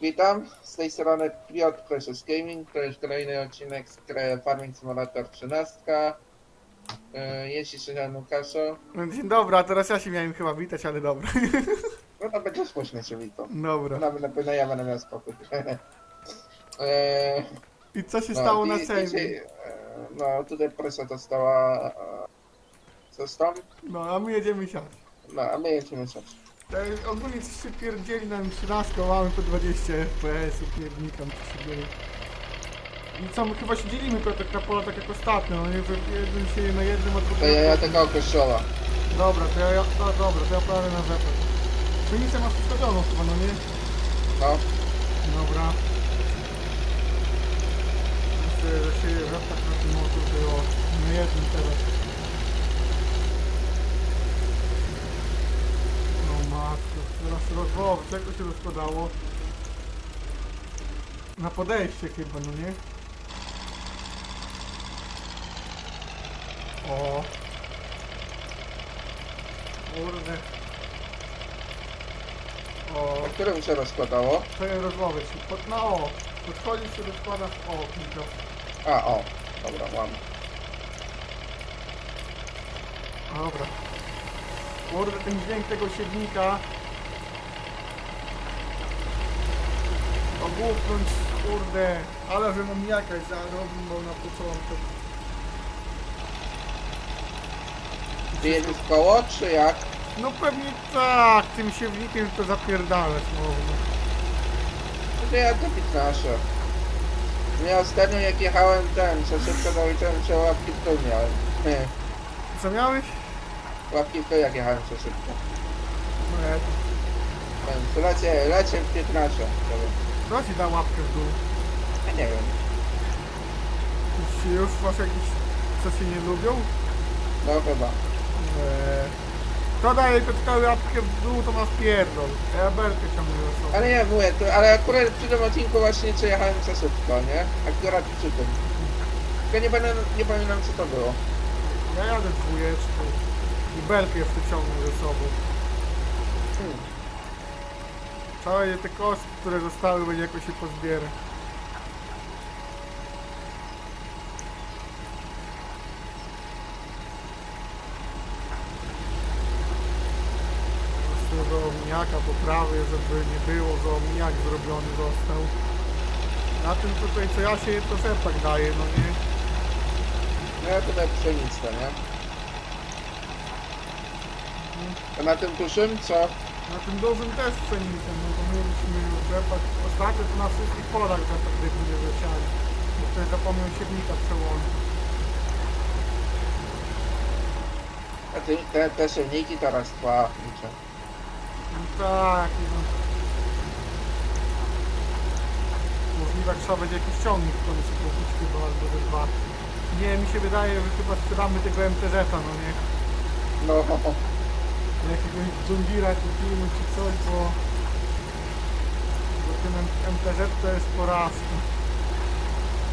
Witam, z tej strony Piotr Precious Gaming, to jest kolejny odcinek z gry Farming Simulator 13. Yy, Jeśli się na Łukaszu, Dzień dobry, a teraz ja się miałem chyba witać, ale dobra. no to będzie spuśćmy się wito. Dobra. Nawet na pewno ja będę miał spokój. Eee, I co się no, stało na i sejmie? e, No, tutaj presa dostała... e, Co stąd? No, a my jedziemy siać. No, a my jedziemy coś. E, Ogólnie coś się pierdzieli nam 13, mamy po 20 FPS-ów, nie wnikam co się dzieje. I co, my chyba się dzielimy Piotrek na pola tak jak ostatnio, no nie, że jeden się je na jednym, a drugi To na ja, ja drugim. tego kościoła. Dobra, to ja, ja no, dobra, to ja prawie na rzepę. Pszenicę masz ustawioną chyba, no nie? No, Dobra. Myślę, że się rzepek na tym motor było na jednym teraz. No matko, teraz rozwołowy, rozkładało? Na podejście chyba, no nie? O. Kurde. O. na którym się rozkładało? Twoje rozmowy się pod, no o, podchodzisz się rozkładasz o kilka. A, o, dobra, mam. Dobra. Kurde, ten dźwięk tego siewnika. Ogłupnąć, kurde, ale że mam jakaś zarobił na początek. Ty jedziesz koło, czy jak? No pewnie tak, tym siewnikiem to zapierdalać można. No to ja to 15. Ja ostatnio jak jechałem ten, co szybko zaliczyłem się łapki w tył miałem. Nie, Co miałeś? Łapki w tył jak jechałem co szybko. No ja, Więc lecie, lecie w 15. Dobra. Kto ci da łapkę w dół? Ja nie wiem. Czy już masz jakieś, co się nie lubią? No chyba. Eee, Kto daje Piotrkowi łapkę w dół, to ma pierdol. A Ja belkę ciągnę za sobą. Ale nie mówię, to, ale akurat przy tym odcinku właśnie co jechałem co szybko, nie? Akurat przy tym. Tylko nie, będę, nie pamiętam co to było. Ja jadę dwójeczką i belkę jeszcze ciągnę ze sobą. Hmm. Całe te kostki, które zostały, będzie jakoś się pozbierę. Jeszcze do omijaka poprawy, żeby nie było, że omijak zrobiony został. Na tym tutaj co ja się to rzepak daje, no nie? No ja tutaj pszenicę, nie? A na tym dużym co? Na tym dużym też pszenicę, no mieliśmy rzepak. Ostatnio to na wszystkich polach rzepak nie zasiali. Ktoś zapomniał siewnika przełączyć. A ty, te, te silniki teraz dwa. liczę. No tak, no. Możliwe, jak trzeba będzie jakiś ciągnik w końcu kupić chyba albo ze dwa. Nie, mi się wydaje, że chyba sprzedamy tego MTZ-a, no nie? No, Jakiegoś Jundira kupimy czy coś, bo... MTZ to jest porażka.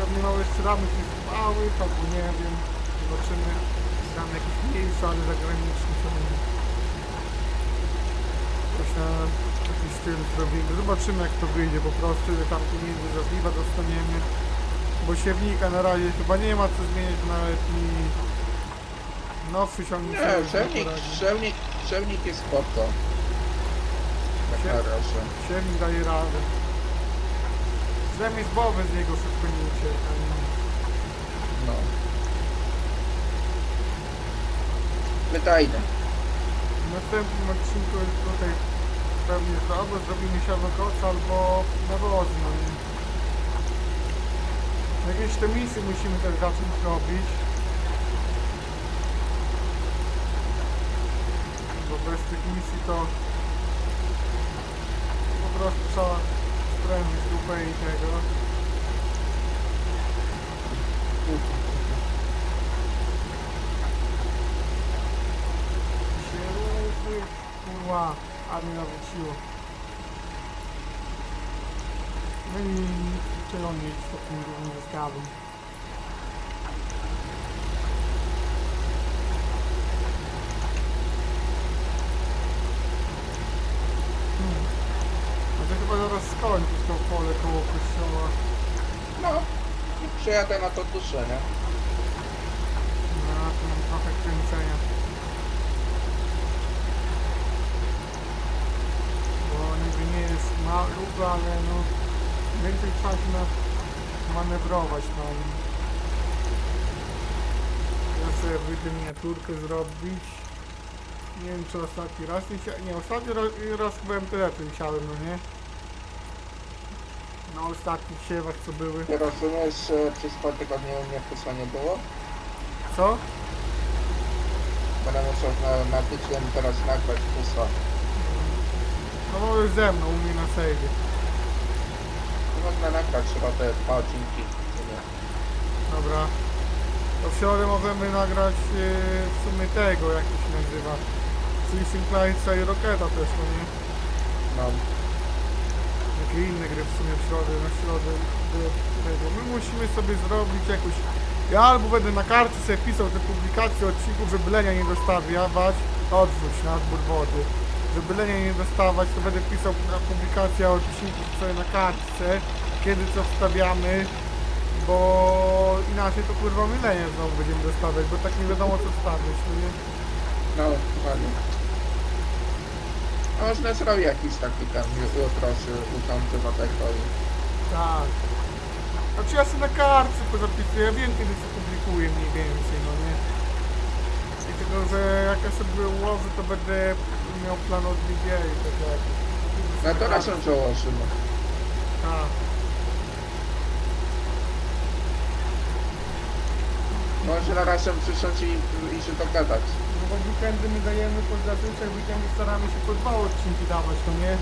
Pewnie mały sprzedamy coś małych, albo nie wiem. Zobaczymy. Sprzedamy jakiś mniejszy, ale zagraniczny ciągnik. Coś na taki styl zrobimy. Zobaczymy jak to wyjdzie po prostu, ile tam pieniędzy za żliwa dostaniemy. Bo siewnika na razie chyba nie ma co zmieniać nawet i nowszy ciągnik sobie nie, już szewnik, poradzi. jest spoko. Tak na Siew- razie. Siewnik daje radę. Przynajmniej z głowy z niego szybko nie ucieka. nie? No. Wydajne. W następnym odcinku tutaj pewnie to albo zrobimy siadokos, albo nawozy. No nie? Jakieś te misje musimy też zacząć robić. Bo bez tych misji to po prostu trzeba sprężyć dupę i tego. się ruchy, kurwa, a mnie nawróciło. No i czego mieć z takim dużym zestawem. Hmm. A to chyba zaraz skończyć to pole koło kościoła. No, i przyjadę na to duszę, nie? No, to mam trochę kręcenia. Bo niby nie jest maluch, ale no więcej czasu na manewrować na nim. Ja sobie wyjdę miniaturkę zrobić. Nie wiem czy ostatni raz nie chciałem. Nie, ostatni raz, raz chyba MTF chciałem, no nie? Na ostatnich siewach co były. Ty rozumiesz, że przez parę tygodni u mnie wpisła nie było? Co? Będę musiał na, na tydzień teraz nagrać wpisła. No możesz ze mną, u mnie na sejdzie. Można nagrać chyba te dwa odcinki. czy nie? Dobra. To w środę możemy nagrać yy, w sumie tego, jak to się nazywa. Sleeping Lightsa i Rocketa też, no nie? No, Jakie inne gry w sumie w środę, na środę. My musimy sobie zrobić jakąś... Ja albo będę na kartce sobie pisał te publikacje odcinków, żeby Lenia nie dostawiać. Odwróć na odbór wody. Żeby Lenia nie dostawać, to będę pisał na publikację odcinków sobie na kartce, kiedy co wstawiamy. Bo inaczej to kurwa my Lenia znowu będziemy dostawać, bo tak nie wiadomo co wstawić, no nie? no, dokładnie. Można zrobić jakiś taki tam jutro czy uczący tego i... Tak. Znaczy ja sobie na kartce pozapisuję, ja wiem kiedy co publikuję mniej więcej, no nie? I tylko, że jak ja sobie ułożę, to będę miał plan od niedzieli, tak jak... No to razem przełożymy. Tak. Może na razem przysiąść i, i się dogadać. Bo weekendy my dajemy, po zazwyczaj weekendy staramy się po dwa odcinki dawać, no nie?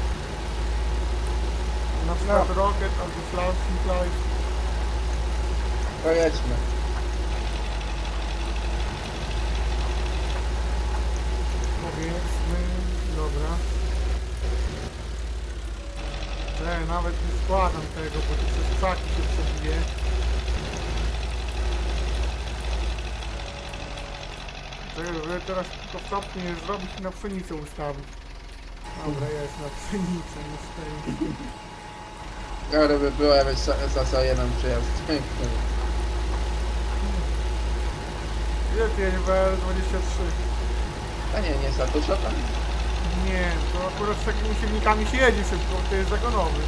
Na przykład No. Rocket albo Flashing Live. Pojedźmy. Powiedzmy, dobra. Te, nawet nie składam tego, bo to przez krzaki się przebije. Żeby teraz tylko stopnie nie zrobić i na pszenicę ustawić. Dobra, jest na pszenicę, nie stoi. Ale by było, jakby za, za, za jeden przyjazd. Ile ty jedzie WL23? A nie, nie za dużo tam. Nie, to akurat z takimi silnikami się jedzie szybko, to jest zagonowy.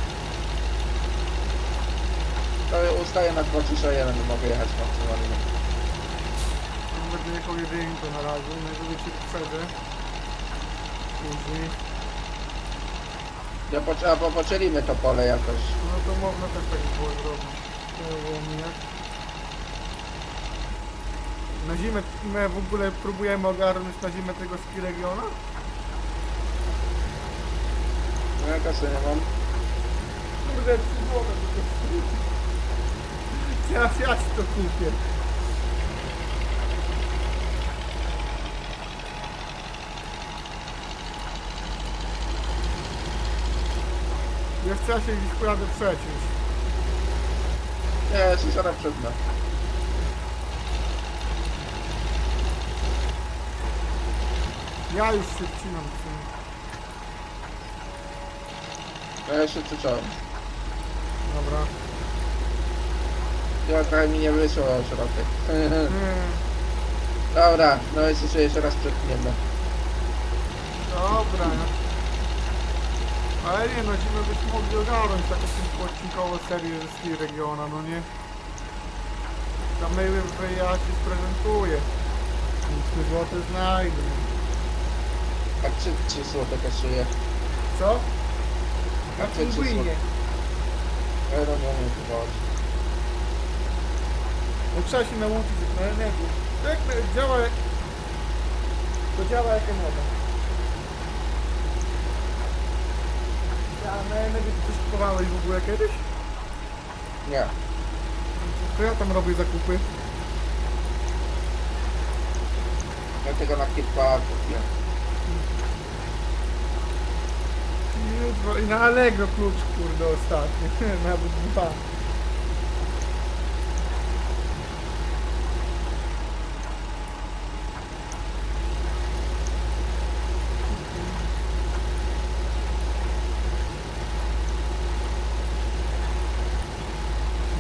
To ustaję na 231 i mogę jechać maksymalnie. Będę jechał jedynkę na razie, najwyżej cię wyprzedzę. Później. Ja poczę, a po, poczylimy to pole jakoś. No to można też tak było zrobić. To było mijak. Na zimę my w ogóle próbujemy ogarnąć na zimę tego ski regiona? No ja kasy nie mam. Kurde, trzy złote to jest. Teraz ja ci to kupię. Ja w czasie gdzieś pojadę przeciąć. Nie, zaraz przyznam. Ja już się wcinam w tym. Ja się przyczałem. Dobra. Ja trochę mi nie wyszło środek. Hmm. Dobra, no jeszcze, jeszcze raz przetniemy. Dobra. Ale nie no, zimę byśmy mogli ogarnąć taką odcinkową serię ze ski regiona, no nie? Tam najwyżej ja ci sprezentuję. Trzy złote znajdę. A czy 3 złote kosztuje? Co? Na trzy pingwinie. złote. Ja no nie umiem kupować. No trzeba się nauczyć jak na jak na- działa jak... To działa jak moda. A na energię ty coś kupowałeś w ogóle kiedyś? Nie. To ja tam robię zakupy. Ja tego na kilka kupię. Jutro i na Allegro klucz kurde ostatnio. Nawet dwa.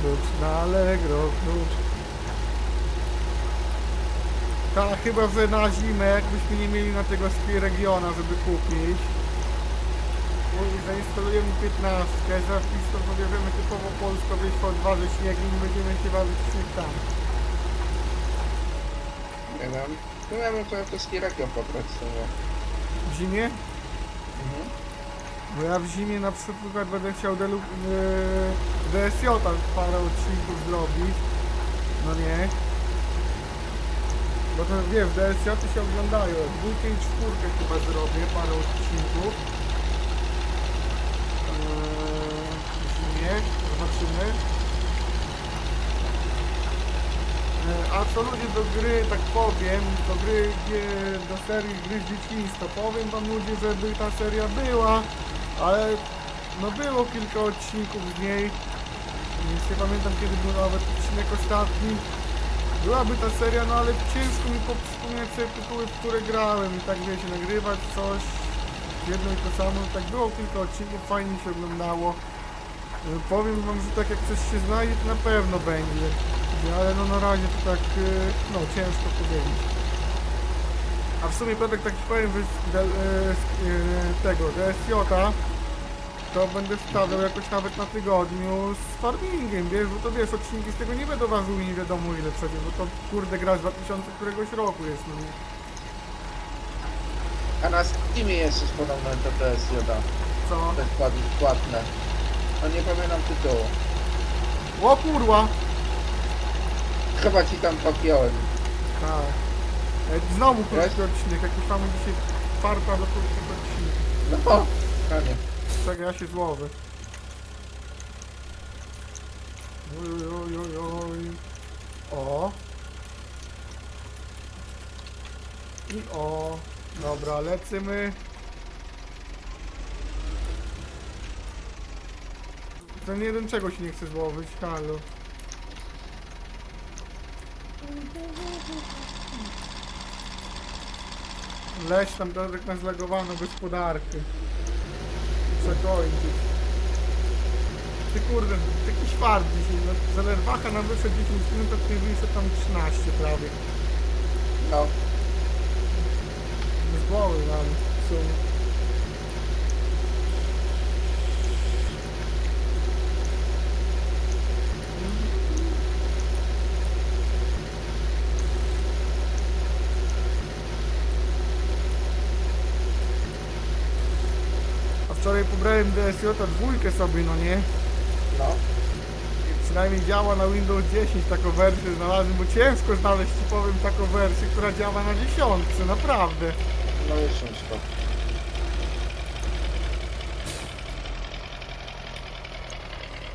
klucz, na Allegro klucz. Tak, chyba, że na zimę, jakbyśmy nie mieli na tego ski regiona, żeby kupić. I zainstalujemy 15, zapis to pobierzemy typowo polsko, wyjść dwa ze śniegiem i będziemy się bawić śnieg tam. Nie wiem. Tu ja bym chciał to skirakiem pobrać w sumie. W zimie? Mhm. Bo ja w zimie na przykład będę chciał delu, yy, DSJ parę odcinków zrobić. No nie. Bo to wiesz, DSJ -y się oglądają. Dwójkę i czwórkę chyba zrobię, parę odcinków. Yy, w zimie, zobaczymy. Yy, A co ludzie do gry, tak powiem, do gry, do serii gry z dzieciństwa, powiem wam ludzie, żeby ta seria była, ale no było kilka odcinków z niej, nie pamiętam kiedy był nawet odcinek ostatni. Byłaby ta seria, no ale ciężko mi wspomnieć sobie tytuły, w które grałem i tak wiecie, nagrywać coś, jedno i to samo, tak było kilka odcinków, fajnie się oglądało. Yy, Powiem wam, że tak jak coś się znajdzie, to na pewno będzie. Ale no na razie to tak, yy, no ciężko powiedzieć. A w sumie Piotrek taki powiem, że z del, yy, z, yy, tego DSJ to będę wstawiał jakoś nawet na tygodniu z farmingiem, wiesz, bo to wiesz, odcinki z tego nie będą ważyły nie wiadomo ile przecież, bo to kurde gra z 2000 któregoś roku jest, no nie. A na Steamie jest już podobno to TSJ. Co? To jest płat- płatne. No nie pamiętam tytułu. O kurwa! Chyba ci tam popiąłem. Tak. E, Znowu krótki odcinek, jakiś mamy dzisiaj farta do krótkich odcinków. No, kanie. Czekaj, ja się złowy. Oj, oj, oj, oj. O. I o. Dobra, lecimy. Ten jeden czego się nie chce złowić, halo. Leś tam Piotrek na zlegowaną gospodarkę zakończyć. Ty kurde, jakiś fart dzisiaj, no Zelerwacha nam wyszedł 10 minut, a ty tam 13 prawie. No. Z głowy mam w sumie. A pobrałem DSJ dwójkę sobie, no nie? No. I przynajmniej działa na Windows 10 taką wersję znalazłem, bo ciężko znaleźć ci powiem taką wersję, która działa na dziesiątce, naprawdę. No już ciężko.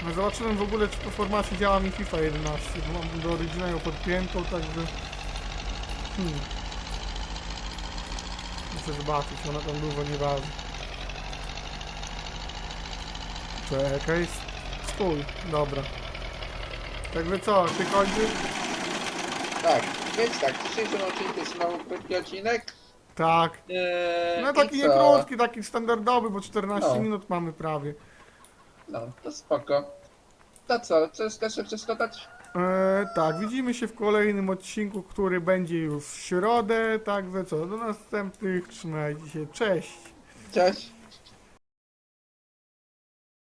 No zobaczyłem w ogóle czy po formacie działa mi FIFA 11, bo mam do oryginału podpiętą, także... Hmm. Muszę zobaczyć, ona tam dużo nie waży. Czekaj, stój, dobra. Także co, ty kończysz? Tak, więc tak, w dzisiejszym odcinku jest mało krótki odcinek. Tak. Eee, No taki nie co? krótki, taki standardowy, bo 14 No. minut mamy prawie. No, to spoko. To co, chcesz też coś dodać? E, tak, widzimy się w kolejnym odcinku, który będzie już w środę, także co, do następnych, trzymajcie się, cześć! Cześć.